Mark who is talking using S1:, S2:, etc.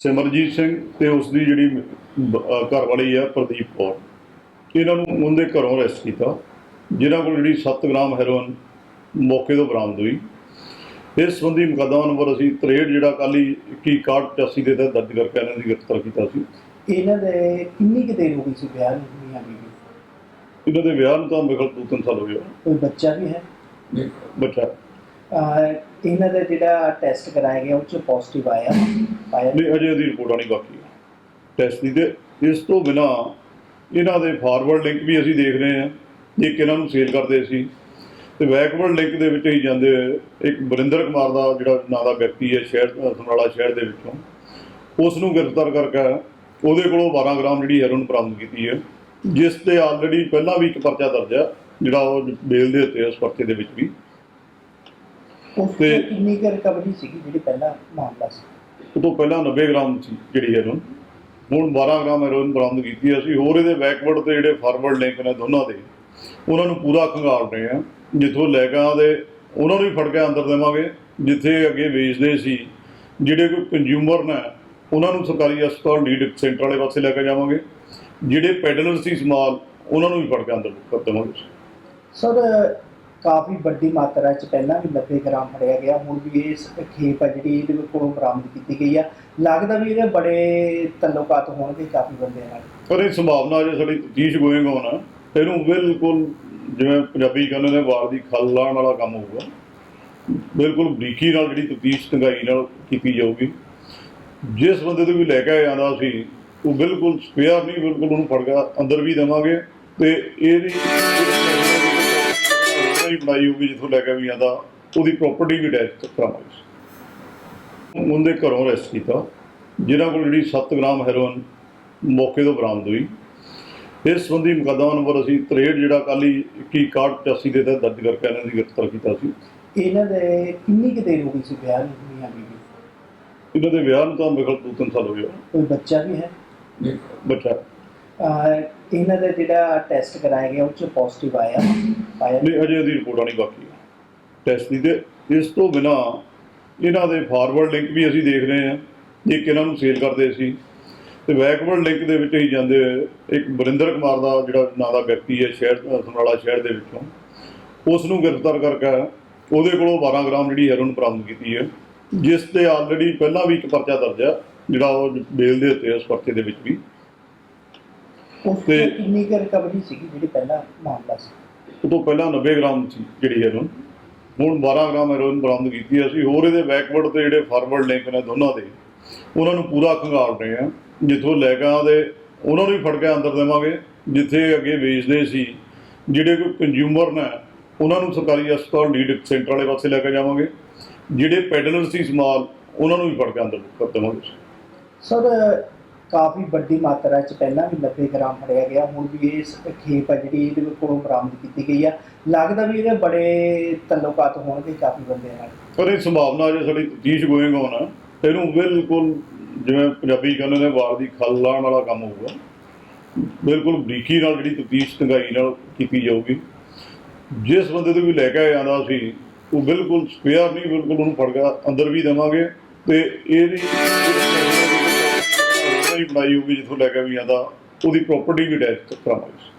S1: ਸਿਮਰਜੀਤ ਸਿੰਘ ਤੇ ਉਸ ਦੀ ਜਿਹੜੀ ਘਰ ਵਾਲੀ ਆ ਪ੍ਰਦੀਪ ਕੌਰ। ਇਹਨਾਂ ਨੂੰ ਉਹਦੇ ਘਰੋਂ ਅਰੈਸਟ ਕੀਤਾ ਜਿਨ੍ਹਾਂ ਕੋਲ ਜਿਹੜੀ 7 ਗ੍ਰਾਮ ਹੈਰੋਇਨ ਮੌਕੇ ਤੋਂ ਬਰਾਮਦ ਹੋਈ। ਇਸ ਸੰਬੰਧੀ ਮੁਕੱਦਮਾ ਨੰਬਰ ਅਸੀਂ 63 ਜਿਹੜਾ ਕੱਲ੍ਹ ਹੀ 2188 ਦੇ ਤਹਿਤ ਦਰਜ ਕਰਕੇ ਇਹਨਾਂ ਦੀ ਗ੍ਰਿਫਤਾਰ ਕੀਤਾ ਸੀ।
S2: ਇਹਨਾਂ ਦੇ ਕਿੰਨੀ ਕੁ ਦੇਰ ਹੋ ਗਈ ਸੀ ਵਿਆਹ ਨੂੰ? ਮੀਆਂ ਬੀਬੀ
S1: ਇਹਨਾਂ ਦੇ ਵਿਆਹ ਨੂੰ ਤਾਂ ਮੇਰੇ ਖਿਆਲ ਸਾਲ ਹੋ ਗਏ।
S2: ਕੋਈ ਬੱਚਾ ਵੀ ਹੈ?
S1: ਬੱਚਾ।
S2: ਅਹ ਇਹਨਾਂ ਦਾ ਜਿਹੜਾ ਟੈਸਟ ਕਰਾਇਆ ਗਿਆ, ਉਹ ਚ ਪੋਜ਼ਿਟਿਵ ਆਇਆ। ਆਇਆ।
S1: ਨਹੀਂ ਅਜੇ ਉਹਦੀ ਰਿਪੋਰਟ ਆਣੀ ਬਾਕੀ ਹੈ ਟੈਸਟ ਦੀ ਤੇ ਇਸ ਤੋਂ ਬਿਨਾ ਇਹਨਾਂ ਦੇ ਫਾਰਵਰਡ ਲਿੰਕ ਵੀ ਅਸੀਂ ਦੇਖ ਰਹੇ ਹਾਂ। ਇੱਕ ਇਹਨਾਂ ਨੂੰ ਸੇਲ ਕਰਦੇ ਸੀ। ਤੇ ਬੈਕਵਰਡ ਲਿੰਕ ਦੇ ਵਿੱਚ ਹੀ ਜਾਂਦੇ ਹੋਏ ਇੱਕ ਬਰਿੰਦਰ ਕੁਮਾਰ ਦਾ ਜਿਹੜਾ ਨਾਂ ਦਾ ਵਿਅਕਤੀ ਹੈ, ਸ਼ਹਿਰ, ਸਮਰਾਲਾ ਸ਼ਹਿਰ ਦੇ ਵਿੱਚੋਂ। ਉਸ ਨੂੰ ਗ੍ਰਿਫਤਾਰ ਕਰਕੇ ਉਹਦੇ ਕੋਲੋਂ 12 ਗ੍ਰਾਮ ਜਿਹੜੀ ਹੈਰੋਇਨ ਬਰਾਮਦ ਕੀਤੀ ਹੈ। ਜਿਸ ਤੇ ਆਲਰੇਡੀ ਪਹਿਲਾਂ ਵੀ ਇੱਕ ਪਰਚਾ ਦਰਜ ਹੈ, ਜਿਹੜਾ ਉਹ ਬੇਲ ਦੇ ਉੱਤੇ ਉਸ ਪਰਚੇ ਦੇ ਵਿੱਚ ਵੀ।
S2: ਉਸ ਤੋਂ
S1: ਤੇ-
S2: ਕਿੰਨੀ ਕੁ ਰਿਕਵਰੀ ਸੀਗੀ ਜਿਹੜੀ ਪਹਿਲਾ ਮਾਮਲਾ ਸੀ?
S1: ਉਹ ਤੋਂ ਪਹਿਲਾਂ 90 ਗ੍ਰਾਮ ਸੀ ਜਿਹੜੀ ਹੈਰੋਇਨ ਹੁਣ 12 ਗ੍ਰਾਮ ਹੈਰੋਇਨ ਬਰਾਮਦ ਕੀਤੀ ਹੈ। ਅਸੀਂ। ਹੋਰ ਇਹਦੇ ਬੈਕਵਰਡ ਤੇ ਜਿਹੜੇ ਫਾਰਵਰਡ ਲਿੰਕ ਨੇ ਦੋਨਾਂ ਦੇ ਉਹਨਾਂ ਨੂੰ ਪੂਰਾ ਖੰਗਾਲ ਰਹੇ ਹਾਂ। ਜਿੱਥੋਂ ਲੈ ਕੇ ਆਉਂਦੇ ਉਹਨਾਂ ਨੂੰ ਵੀ ਫੜ ਕੇ ਅੰਦਰ ਦੇਵਾਂਗੇ ਜਿੱਥੇ ਅੱਗੇ ਵੇਚਦੇ ਸੀ ਜਿਹੜੇ ਕੋਈ ਕੰਜ਼ਿਊਮਰ ਨੇ ਉਹਨਾਂ ਨੂੰ ਸਰਕਾਰੀ ਹਸਪਤਾਲ ਡੀਡ ਸੈਂਟਰ ਵਾਲੇ ਪਾਸੇ ਲੈ ਕੇ ਜਾਵਾਂਗੇ। ਜਿਹੜੇ ਪੈਡਲਰ ਸੀ ਸਮਾਲ ਉਹਨਾਂ ਨੂੰ ਵੀ ਫੜ ਕੇ ਅੰਦਰ ਕਰ ਦੇਵਾਂਗੇ।
S2: ਸਰ ਕਾਫੀ ਵੱਡੀ ਮਾਤਰਾ ਚ ਪਹਿਲਾਂ ਵੀ 90 ਗ੍ਰਾਮ ਫੜਿਆ ਗਿਆ, ਹੁਣ ਵੀ ਇਸ ਖੇਪ ਆ ਜਿਹੜੀ ਇਹਦੇ ਕੋਲੋਂ ਬਰਾਮਦ ਕੀਤੀ ਗਈ ਆ। ਲੱਗਦਾ ਵੀ ਇਹਦੇ ਬੜੇ ਤਲੁਕਾਤ ਹੋਣਗੇ ਕਾਫੀ ਬੰਦਿਆਂ ਨਾਲ।
S1: ਪਰ ਇਹ ਸੰਭਾਵਨਾ ਜੇ ਸਾਡੀ ਤੀਸ਼ ਗੋਇੰਗ ਹੋਣਾ, ਇਹਨੂੰ ਬਿਲਕੁਲ ਜਿਵੇਂ ਪੰਜਾਬੀ ਕਹਿੰਦੇ ਨੇ, ਵਾਰ ਦੀ ਖੱਲ ਲਾਉਣ ਵਾਲਾ ਕੰਮ ਹੋਊਗਾ। ਬਿਲਕੁਲ ਬਰੀਕੀ ਨਾਲ ਜਿਹੜੀ ਤਫਤੀਸ਼ ਤੰਗਾਈ ਨਾਲ ਕੀਤੀ ਜਾਊਗੀ। ਜਿਸ ਬੰਦੇ ਤੋਂ ਵੀ ਲੈ ਕੇ ਆਂਦਾ ਸੀ, ਉਹ ਬਿਲਕੁਲ ਸਪੇਅਰ ਨਹੀਂ, ਬਿਲਕੁਲ ਉਹਨੂੰ ਫੜ ਕੇ ਅੰਦਰ ਵੀ ਦੇਵਾਂਗੇ ਤੇ ਇਹਦੀ ਜਿਹੜੀ ਬਣਾਈ ਹੋਊਗੀ ਜਿੱਥੋਂ ਲੈ ਕੇ ਵੀ ਆਂਦਾ ਉਹਦੀ ਪ੍ਰਾਪਰਟੀ ਵੀ ਅਟੈਚ ਕਰਾਵਾਂਗੇ ਉਹਦੇ ਘਰੋਂ ਅਰੈਸਟ ਕੀਤਾ। ਜਿਨ੍ਹਾਂ ਕੋਲ ਜਿਹੜੀ 7 ਗ੍ਰਾਮ ਹੈਰੋਇਨ ਮੌਕੇ ਤੋਂ ਬਰਾਮਦ ਹੋਈ। ਇਸ ਸੰਬੰਧੀ ਮੁਕੱਦਮਾ ਨੰਬਰ ਅਸੀਂ 63 ਜਿਹੜਾ ਕੱਲ੍ਹ ਹੀ 2188 ਦੇ ਤਹਿਤ ਦਰਜ ਕਰਕੇ ਇਹਨਾਂ ਦੀ ਗ੍ਰਿਫਤਾਰ ਕੀਤਾ ਸੀ।
S2: ਇਹਨਾਂ ਦੇ ਕਿੰਨੀ ਕੁ ਦੇਰ ਹੋ ਗਈ ਸੀ ਵਿਆਹ ਨੂੰ ਬੀਬੀ
S1: ਇਹਨਾਂ ਦੇ ਵਿਆਹ ਨੂੰ ਤਾਂ ਮੇਰੇ ਖਿਆਲ ਦੋ ਤਿੰਨ ਸਾਲ ਹੋ ਗਏ।
S2: ਕੋਈ ਬੱਚਾ ਵੀ ਹੈ?
S1: ਬੱਚਾ।
S2: ਇਹਨਾਂ ਦਾ ਜਿਹੜਾ ਟੈਸਟ ਕਰਾਇਆ ਗਿਆ, ਉਹ ਚ ਪੋਜ਼ਿਟਿਵ ਆਇਆ। ਆਇਆ।
S1: ਨਹੀਂ ਅਜੇ ਉਹਦੀ ਰਿਪੋਰਟ ਆਣੀ ਬਾਕੀ ਹੈ। ਟੈਸਟ ਦੀ ਤੇ ਇਸ ਤੋਂ ਬਿਨਾ ਇਹਨਾਂ ਦੇ ਫਾਰਵਰਡ ਲਿੰਕ ਵੀ ਅਸੀਂ ਦੇਖ ਰਹੇ ਹਾਂ। ਜੇ ਇੱਕ ਇਹਨਾਂ ਨੂੰ ਸੇਲ ਕਰਦੇ ਸੀ। ਤੇ ਬੈਕਵਰਡ ਲਿੰਕ ਦੇ ਵਿੱਚ ਹੀ ਜਾਂਦੇ ਇੱਕ ਬਰਿੰਦਰ ਕੁਮਾਰ ਦਾ ਜਿਹੜਾ ਨਾਂ ਦਾ ਵਿਅਕਤੀ ਹੈ, ਸ਼ਹਿਰ ਸਮਰਾਲਾ ਸ਼ਹਿਰ ਦੇ ਵਿੱਚੋਂ, ਉਸ ਨੂੰ ਗ੍ਰਿਫਤਾਰ ਕਰਕੇ ਉਹਦੇ ਕੋਲੋਂ 12 ਗ੍ਰਾਮ ਜਿਹੜੀ ਹੈਰੋਨ ਬਰਾਮਦ ਕੀਤੀ ਹੈ। ਜਿਸ ਤੇ ਆਲਰੇਡੀ ਪਹਿਲਾਂ ਵੀ ਇੱਕ ਪਰਚਾ ਦਰਜ ਹੈ, ਜਿਹੜਾ ਉਹ ਬੇਲ ਦੇ ਉੱਤੇ ਉਸ ਪਰਚੇ ਦੇ ਵਿੱਚ ਵੀ।
S2: ਉਸ ਤੋਂ
S1: ਤੇ-
S2: ਕਿੰਨੀ ਕੁ ਰਿਕਵਰੀ ਸੀਗੀ ਜਿਹੜੀ ਪਹਿਲਾ ਮਾਮਲਾ ਸੀ?
S1: ਉਹ ਤੋਂ ਪਹਿਲਾਂ 90 ਗ੍ਰਾਮ ਸੀ ਜਿਹੜੀ ਹੈਰੋਇਨ ਹੁਣ 12 ਗ੍ਰਾਮ ਹੈਰੋਇਨ ਬਰਾਮਦ ਕੀਤੀ ਹੈ। ਅਸੀਂ ਹੋਰ ਇਹਦੇ ਬੈਕਵਰਡ ਤੇ ਜਿਹੜੇ ਫਾਰਵਰਡ ਲਿੰਕ ਨੇ ਦੋਨਾਂ ਦੇ ਉਹਨਾਂ ਨੂੰ ਪੂਰਾ ਖੰਗਾਲ ਰਹੇ ਹਾਂ। ਜਿੱਥੋਂ ਲੈ ਕੇ ਆਉਂਦੇ ਉਹਨਾਂ ਨੂੰ ਵੀ ਫੜ ਕੇ ਅੰਦਰ ਦੇਵਾਂਗੇ। ਜਿੱਥੇ ਅੱਗੇ ਵੇਚਦੇ ਸੀ ਜਿਹੜੇ ਕੋਈ ਕੰਜ਼ਿਊਮਰ ਨੇ ਉਹਨਾਂ ਨੂੰ ਸਰਕਾਰੀ ਹਸਪਤਾਲ ਡੀਡ ਸੈਂਟਰ ਵਾਲੇ ਪਾਸੇ ਲੈ ਕੇ ਜਾਵਾਂਗੇ। ਜਿਹੜੇ ਪੈਡਲਰ ਸੀ ਸਮਾਲ ਉਹਨਾਂ ਨੂੰ ਵੀ ਫੜ ਕੇ ਅੰਦਰ ਕਰ ਦੇਵਾਂਗੇ।
S2: ਸਰ ਕਾਫੀ ਵੱਡੀ ਮਾਤਰਾ ਚ ਪਹਿਲਾਂ ਵੀ 90 ਗ੍ਰਾਮ ਫੜਿਆ ਗਿਆ, ਹੁਣ ਵੀ ਇਸ ਖੇਪ ਆ ਜਿਹੜੀ ਇਹਦੇ ਕੋਲੋਂ ਬਰਾਮਦ ਕੀਤੀ ਗਈ ਆ। ਲੱਗਦਾ ਵੀ ਇਹਦੇ ਬੜੇ ਤਲੁਕਾਤ ਹੋਣਗੇ ਕਾਫੀ ਬੰਦਿਆਂ ਨਾਲ।
S1: ਪਰ ਇਹ ਸੰਭਾਵਨਾ ਜੇ ਸਾਡੀ ਤੀਸ਼ ਗੋਇੰਗ ਹੋਣਾ, ਇਹਨੂੰ ਬਿਲਕੁਲ ਜਿਵੇਂ ਪੰਜਾਬੀ ਕਹਿੰਦੇ ਨੇ, ਵਾਰ ਦੀ ਖਲ ਲਾਉਣ ਵਾਲਾ ਕੰਮ ਹੋਊਗਾ। ਬਿਲਕੁਲ ਬਰੀਕੀ ਨਾਲ ਜਿਹੜੀ ਤਫਤੀਸ਼ ਤੰਗਾਈ ਨਾਲ ਕੀਤੀ ਜਾਊਗੀ। ਜਿਸ ਬੰਦੇ ਤੋਂ ਵੀ ਲੈ ਕੇ ਆਂਦਾ ਸੀ, ਉਹ ਬਿਲਕੁਲ ਸਪੇਅਰ ਨਹੀਂ, ਬਿਲਕੁਲ ਉਹਨੂੰ ਫੜ ਕੇ ਅੰਦਰ ਵੀ ਦੇਵਾਂਗੇ ਤੇ ਇਹਦੀ ਜਿਹੜੀ ਬਣਾਈ ਹੋਊਗੀ ਜਿੱਥੋਂ ਲੈ ਕੇ ਵੀ ਆਂਦਾ ਉਹਦੀ ਪ੍ਰਾਪਰਟੀ ਵੀ ਅਟੈਚ ਕਰਾਵਾਂਗੇ।